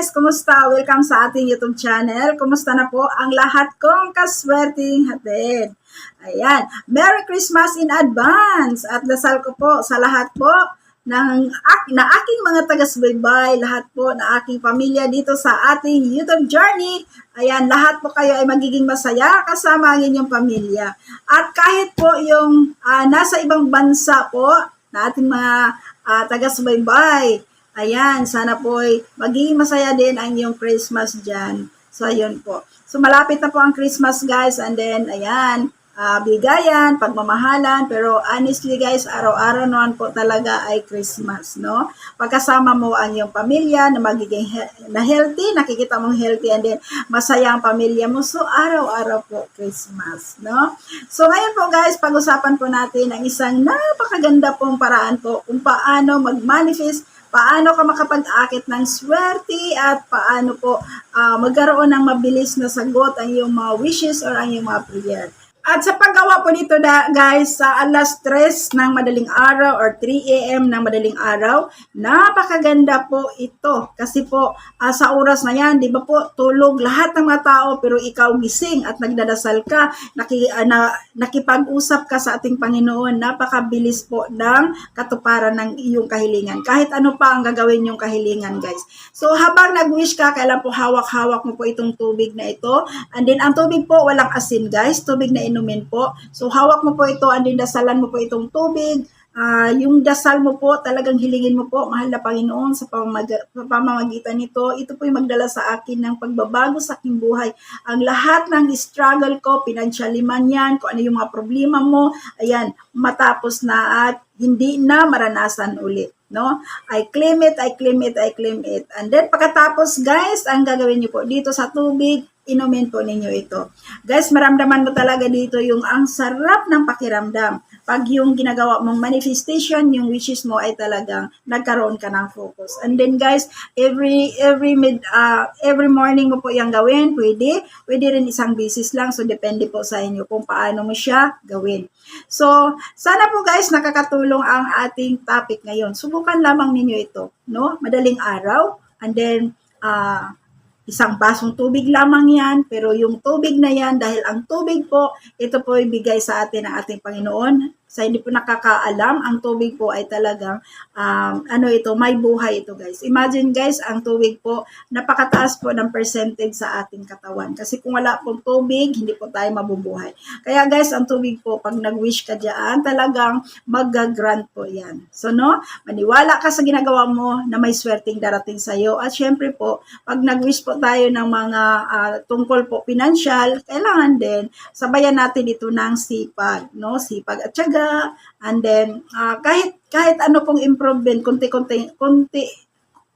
guys! Kumusta? Welcome sa ating YouTube channel. Kumusta na po ang lahat kong kaswerteng hatid? Ayan. Merry Christmas in advance! At dasal ko po sa lahat po ng na aking mga taga-subaybay, lahat po na aking pamilya dito sa ating YouTube journey. Ayan, lahat po kayo ay magiging masaya kasama ang inyong pamilya. At kahit po yung ah, nasa ibang bansa po na ating mga ah, taga-subaybay, Ayan, sana po ay magiging masaya din ang iyong Christmas dyan. So, ayun po. So, malapit na po ang Christmas, guys. And then, ayan, ah, bigayan, pagmamahalan. Pero honestly, guys, araw-araw naman po talaga ay Christmas, no? Pagkasama mo ang iyong pamilya na magiging he- na healthy, nakikita mong healthy, and then masaya ang pamilya mo. So, araw-araw po Christmas, no? So, ngayon po, guys, pag-usapan po natin ang isang napakaganda pong paraan po kung paano mag-manifest paano ka makapag-akit ng swerte at paano po ah, magkaroon ng mabilis na sagot ang iyong mga wishes or ang iyong mga prayer. At sa paggawa po nito da, guys, sa alas 3 ng madaling araw or 3 a.m. ng madaling araw, napakaganda po ito. Kasi po, ah, sa oras na yan, di ba po, tulog lahat ng mga tao, pero ikaw gising at nagdadasal ka, naki, ah, na, nakipag-usap ka sa ating Panginoon, napakabilis po ng katuparan ng iyong kahilingan. Kahit ano pa ang gagawin yung kahilingan, guys. So, habang nag-wish ka, kailan po hawak-hawak mo po itong tubig na ito. And then, ang tubig po, walang asin, guys. Tubig na inumin po. So, hawak mo po ito, and then dasalan mo po itong tubig. Ah, yung dasal mo po, talagang hilingin mo po, mahal na Panginoon, sa pamamag- pamamagitan nito, ito po yung magdala sa akin ng pagbabago sa aking buhay. Ang lahat ng struggle ko, financially man yan, kung ano yung mga problema mo, ayan, matapos na at hindi na maranasan ulit. No? I claim it, I claim it, I claim it. And then pagkatapos guys, ang gagawin niyo po dito sa tubig, inumin po ninyo ito. Guys, maramdaman mo talaga dito yung ang sarap ng pakiramdam. Pag yung ginagawa mong manifestation, yung wishes mo ay talagang nagkaroon ka ng focus. And then guys, every every mid uh, every morning mo po yung gawin, pwede. Pwede rin isang bisis lang, so depende po sa inyo kung paano mo siya gawin. So, sana po guys nakakatulong ang ating topic ngayon. Subukan lamang ninyo ito, no? Madaling araw and then ah isang basong tubig lamang yan, pero yung tubig na yan, dahil ang tubig po, ito po ibigay sa atin ng ating Panginoon. Sa hindi po nakakaalam, ang tubig po ay talagang, um, ano ito, may buhay ito guys. Imagine guys, ang tubig po, napakataas po ng percentage sa ating katawan. Kasi kung wala pong tubig, hindi po tayo mabubuhay. Kaya guys, ang tubig po, pag nag-wish ka dyan, talagang mag-grant po yan. So no, maniwala ka sa ginagawa mo na may swerteng darating sa iyo. At syempre po, pag nag-wish po tayo ng mga ah, tungkol po financial, kailangan din sabayan natin ito ng sipag, no? Sipag at syaga. And then ah, kahit kahit ano pong improvement, konti-konti konti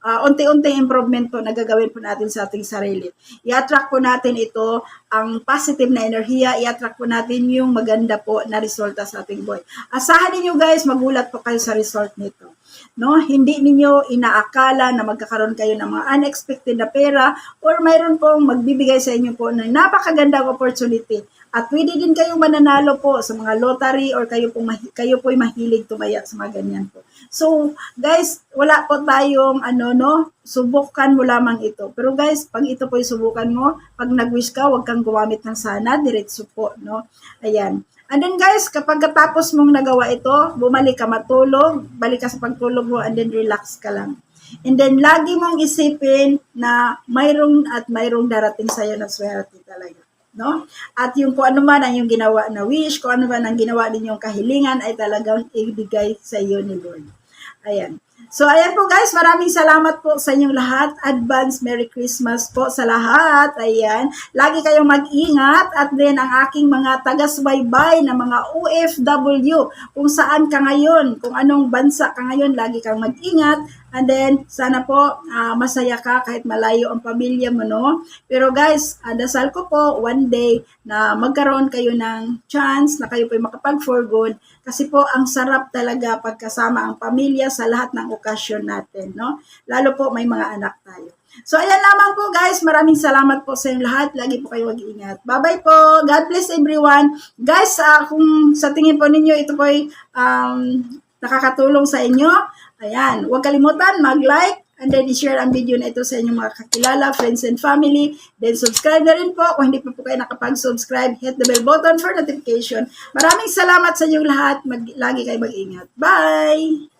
ah, unti-unting improvement po na gagawin po natin sa ating sarili. I-attract po natin ito, ang positive na enerhiya, i-attract po natin yung maganda po na resulta sa ating buhay. Asahan ninyo guys, magulat po kayo sa result nito. No, hindi ninyo inaakala na magkakaroon kayo ng mga unexpected na pera or mayroon pong magbibigay sa inyo po ng napakagandang opportunity. At pwede din kayong mananalo po sa mga lottery or kayo po kayo po mahilig tumaya sa mga ganyan po. So, guys, wala po tayong ano no, subukan mo lamang ito. Pero guys, pag ito po subukan mo, pag nag-wish ka, huwag kang gumamit ng sana, diretso po, no? Ayan. And then guys, kapag katapos mong nagawa ito, bumalik ka matulog, balik ka sa pagtulog mo, and then relax ka lang. And then, lagi mong isipin na mayroong at mayroong darating sa'yo na swerte talaga. No? At yung kung ano man ang yung ginawa na wish, kung ano man ang ginawa ninyong kahilingan, ay talagang ibigay sa iyo ni Lord. Ayan. So, ayan po guys, maraming salamat po sa inyong lahat. Advance Merry Christmas po sa lahat. Ayan. Lagi kayong mag-ingat at then ang aking mga taga-subaybay na mga OFW, kung saan ka ngayon, kung anong bansa ka ngayon, lagi kang mag-ingat. And then, sana po ah, masaya ka kahit malayo ang pamilya mo, no? Pero guys, ah, dasal ko po one day na magkaroon kayo ng chance na kayo po makapag for good. Kasi po, ang sarap talaga pagkasama ang pamilya sa lahat ng okasyon natin, no? Lalo po may mga anak tayo. So, ayan lamang po guys. Maraming salamat po sa inyong lahat. Lagi po kayo mag-iingat. Bye-bye po. God bless everyone. Guys, ah, kung sa tingin po ninyo ito po ay um, nakakatulong sa inyo, ayan, huwag kalimutan mag-like And then, i-share ang video na ito sa inyong mga kakilala, friends and family. Then, subscribe na rin po. Kung hindi pa po kayo nakapag-subscribe, hit the bell button for notification. Maraming salamat sa inyong lahat. Mag, lagi kayo mag-ingat. Bye!